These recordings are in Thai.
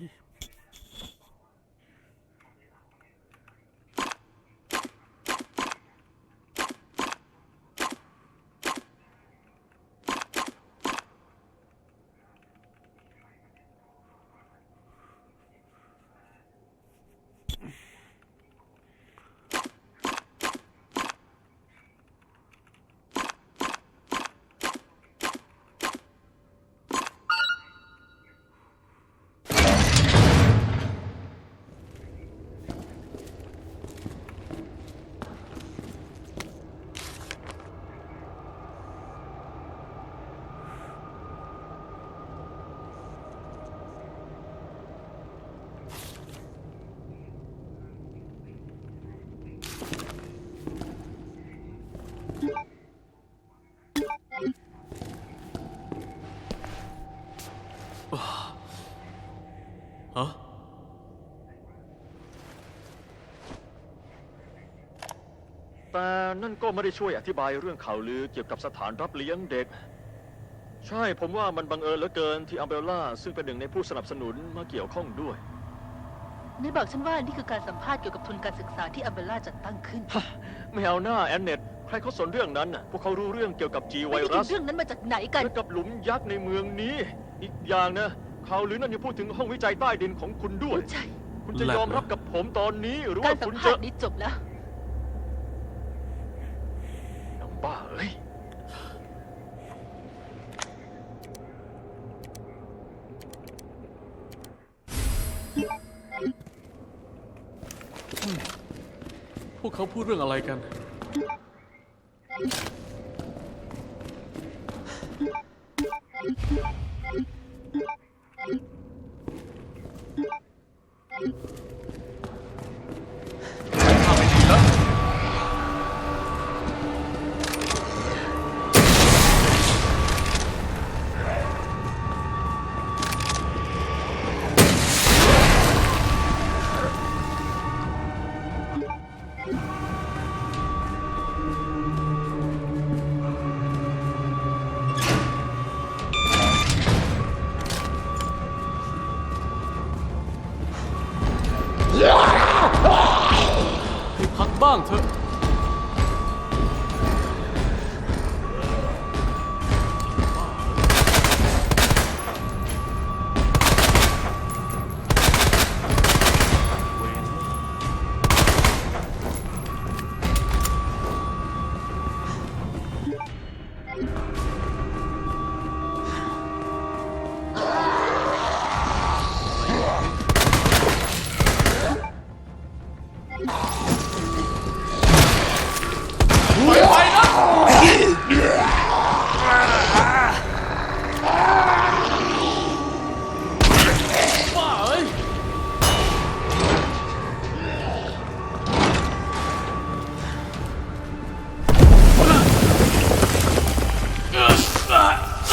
ยอ นั่นก็ไม่ได้ช่วยอธิบายเรื่องข่าวลือเกี่ยวกับสถานรับเลี้ยงเด็ก ใช่ผมว่ามันบังเอิญเหลือเกินที่อัมเบลล่าซึ่งเป็นหนึ่งในผู้สนับสนุนมาเกี่ยวข้องด้วยนายบอกฉันว่านี่คือการสัมภาษณ์เกี่ยวกับทุนการศึกษาที่อัมเบล่าจัดตั้งขึ้นไม่เอาหน้าแอนเน็ตใครเขาสนเรื่องนั้นน่ะพวกเขารู้เรื่องเกี่ยวกับจีไวไม่ได้รัยินส เรื่องนั้นมาจากไหนกัน และกับหลุมยักษ์ในเมืองนี้ อีกอย่างนะข่าวลือนั้นยังพูดถึงห้องวิจัยใต้ดินของคุณด้วย ใช่ คุณจะยอมรับกับผมตอนนี้หรือการว่าสัมคุณภาจะษณ์นี้จบแล้ว น้ำบ้าเอ้ย พวกเขาพูดเรื่องอะไรกันน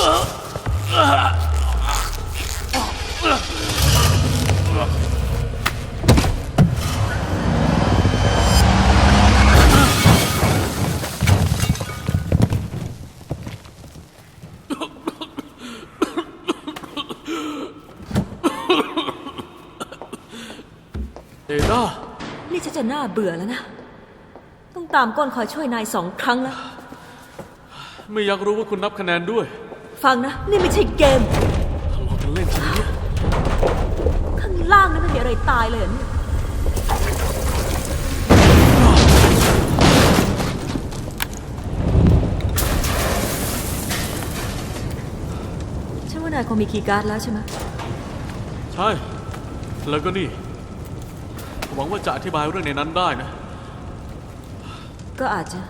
เอด้านี่ฉันจะน่าเบื่อแล้วนะ ต้องตามก้นคอยช่วยนายสองครั้งแล้ว ไม่อยากรู้ว่าคุณนับคะแนนด้วย ฟังนะ นี่ไม่ใช่เกมทะเลาะกันเล่นจริงเนี่ยข้างล่างนั้นไม่มีอะไรตายเลยเหรอเนี่ยฉันว่านายคงมีคีย์การ์ดแล้วใช่ไหมใช่ แล้วก็นี่ หวังว่าจะอธิบายเรื่องในนั้นได้นะ ก็อาจจะ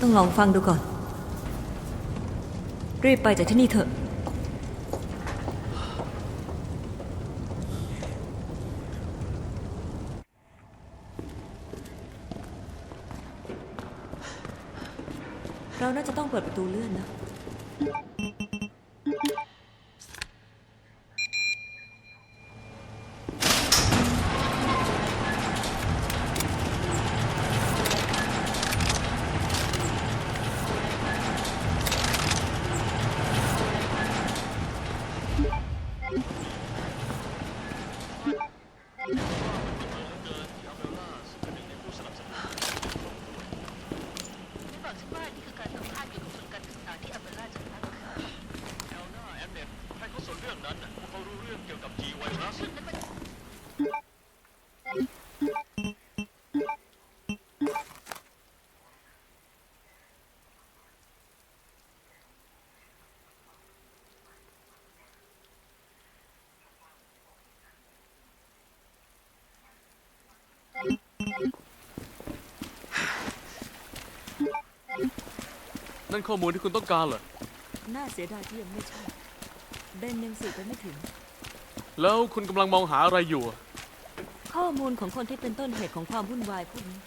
ต้องลองฟังดูก่อน รีบไปจากที่นี่เถอะ เราน่าจะต้องเปิดประตูเลื่อนนะ บอกฉันว่านี่คือการสัมภาษณ์เกี่ยวกับทุนการศึกษาที่อัมเบล่าจะตั้งขึ้นแอลนาแอมเน็ตให้เขาสนเรื่องนั้นน่ะพวกเขารู้เรื่องเกี่ยวกับจีไวรัสซึ่งนั้นมัน นั่นข้อมูลที่คุณต้องการเหรอ น่าเสียดายที่ยังไม่ใช่เบนยังสืบไปไม่ถึง แล้วคุณกำลังมองหาอะไรอยู่อะข้อมูลของคนที่เป็นต้นเหตุของความวุ่นวายพวกนี้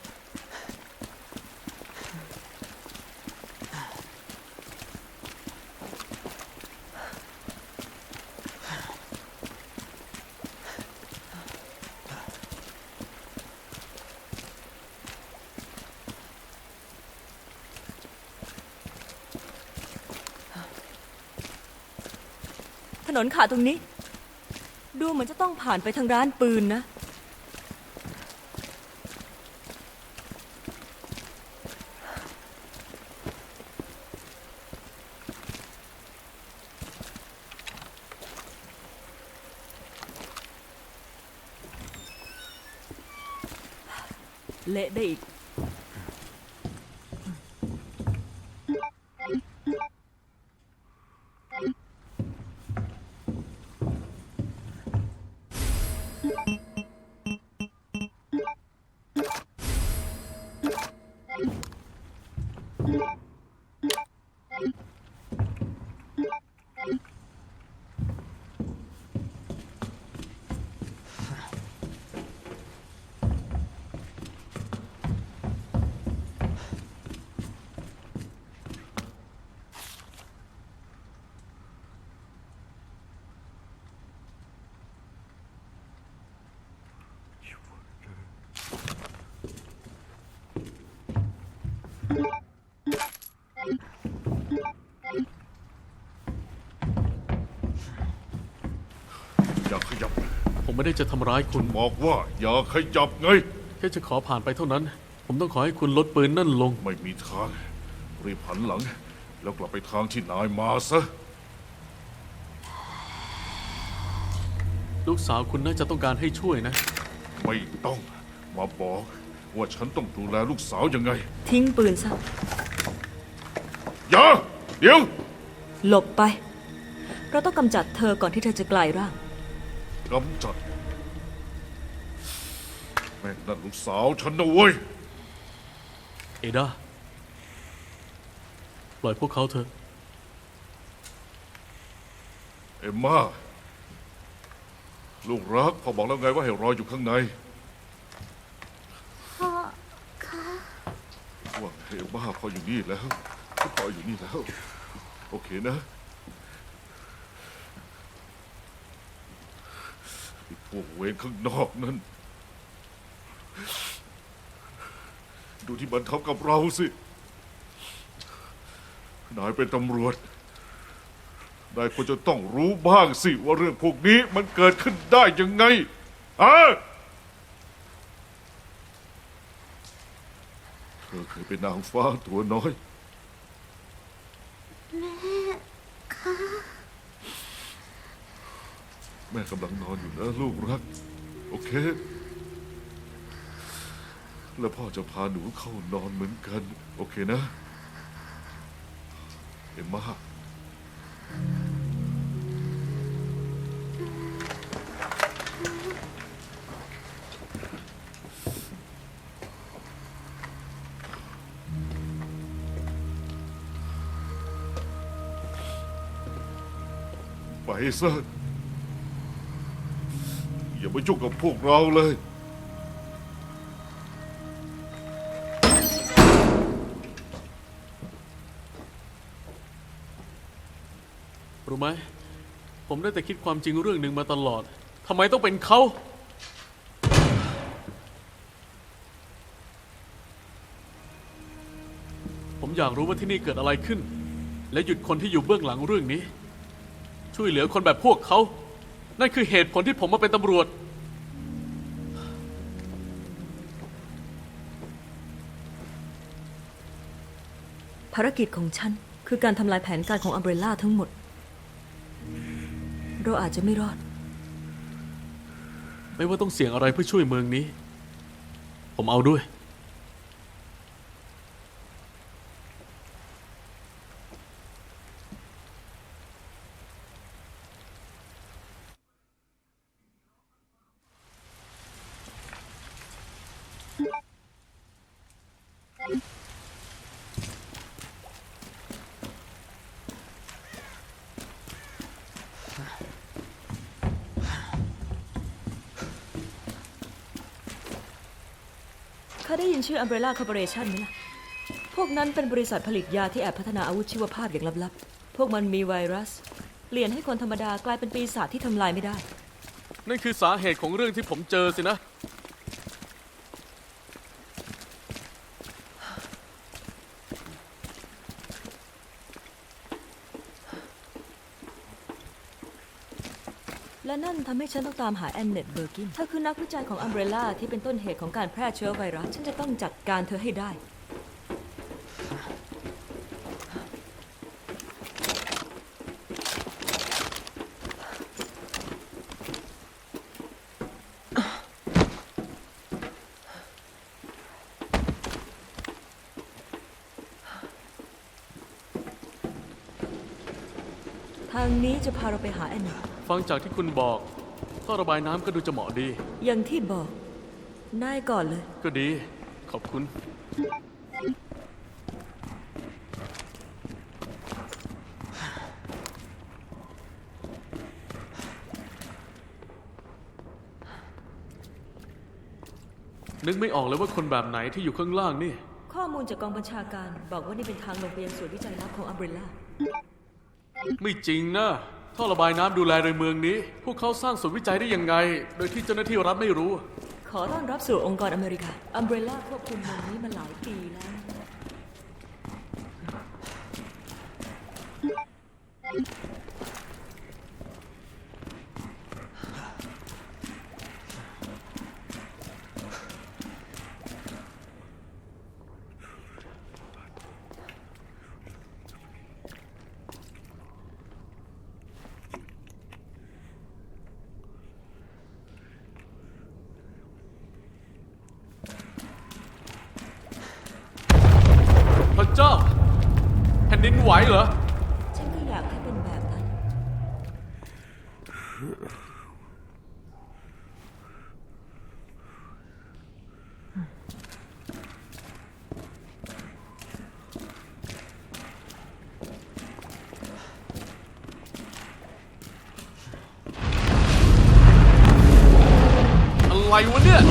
นขาดตรงนี้ ดูเหมือนจะต้องผ่านไปทางร้านปืนนะ เละได้อีก Yeah. อย่าขยับ ผมไม่ได้จะทำร้ายคุณ บอกว่าอย่าขยับไงค่จะขอผ่านไปเท่านั้น ผมต้องขอให้คุณลดปืนนั่นลง ไม่มีทาง รีบหันหลัง แล้วกลับไปทางที่นายมาซะ ลูกสาวคุณน่าจะต้องการให้ช่วยนะ ไม่ต้องมาบอก ว่าฉันต้องดูแลลูกสาวยังไง ทิ้งปืนซะ อย่า เดี๋ยว หลบไป เราต้องกำจัดเธอก่อนที่เธอจะกลายร่าง กำจัด แม่งนั่นลูกสาวฉันนะเว้ย เอดาปล่อยพวกเขาเถอะ เอ็มมาลูกรักพ่อบอกแล้วไงว่าให้รออยู่ข้างใน พ่อคะว่าเอ็มมาพออยู่นี่แล้วพออยู่นี่แล้ว โอเคนะไอ้พ วกเวรข้างนอกนั้น ดูที่มันทำกับเราสิ นายเป็นตำรวจ นายควรจะต้องรู้บ้างสิ ว่าเรื่องพวกนี้มันเกิดขึ้นได้ยังไงอะเธอเคยเป็นนางฟ้าตัวน้อย แม่กำลังนอนอยู่นะลูกรัก โอเค แล้วพ่อจะพาหนูเข้านอนเหมือนกัน โอเคนะ เอ็มมาไปซะ มายุ่งกับพวกเราเลย รู้ไหม ผมได้แต่คิดความจริงเรื่องหนึ่งมาตลอด ทำไมต้องเป็นเขา ผมอยากรู้ว่าที่นี่เกิดอะไรขึ้น และหยุดคนที่อยู่เบื้องหลังเรื่องนี้ ช่วยเหลือคนแบบพวกเขา นั่นคือเหตุผลที่ผมมาเป็นตำรวจ ภารกิจของฉันคือการทำลายแผนการของอัมเบรล่าทั้งหมด เราอาจจะไม่รอด ไม่ว่าต้องเสี่ยงอะไรเพื่อช่วยเมืองนี้ ผมเอาด้วย ชื่อ Umbrella Corporation ไหมล่ะ พวกนั้นเป็นบริษัทผลิตยาที่แอบพัฒนาอาวุธชีวภาพอย่างลับๆ พวกมันมีไวรัส เปลี่ยนให้คนธรรมดากลายเป็นปีศาจที่ทำลายไม่ได้ นั่นคือสาเหตุของเรื่องที่ผมเจอสินะ และนั่น ทำให้ฉันต้องตามหาแอนเนตเบอร์กินเธอคือนักวิจัยของ Umbrella ที่เป็นต้นเหตุของการแพร่เชื้อไวรัส ฉันจะต้องจัดการเธอให้ได้ ทางนี้จะพาเราไปหาแอนเนต ฟังจากที่คุณบอกท่อระบายน้ำก็ดูจะเหมาะดี อย่างที่บอกนายก่อนเลย ก็ดี ขอบคุณ นึกไม่ออกเลยว่าคนแบบไหนที่อยู่ข้างล่างนี่ ข้อมูลจากกองบัญชาการ บอกว่านี่เป็นทางลงไปยังส่วนวิจัยลับของ Umbrella ไม่จริงนะ ท่อระบายน้ำดูแลในเมืองนี้ พวกเขาสร้างศูนย์วิจัยได้ยังไง โดยที่เจ้าหน้าที่รัฐไม่รู้ ขอต้อนรับสู่องค์กรอเมริกา อัมเบรล่าควบคุมเมืองนี้มาหลายปีแล้วน ดินไหวเหรอ ฉันก็อยากให้เป็นแบบนั้น อะไรวะเนี่ย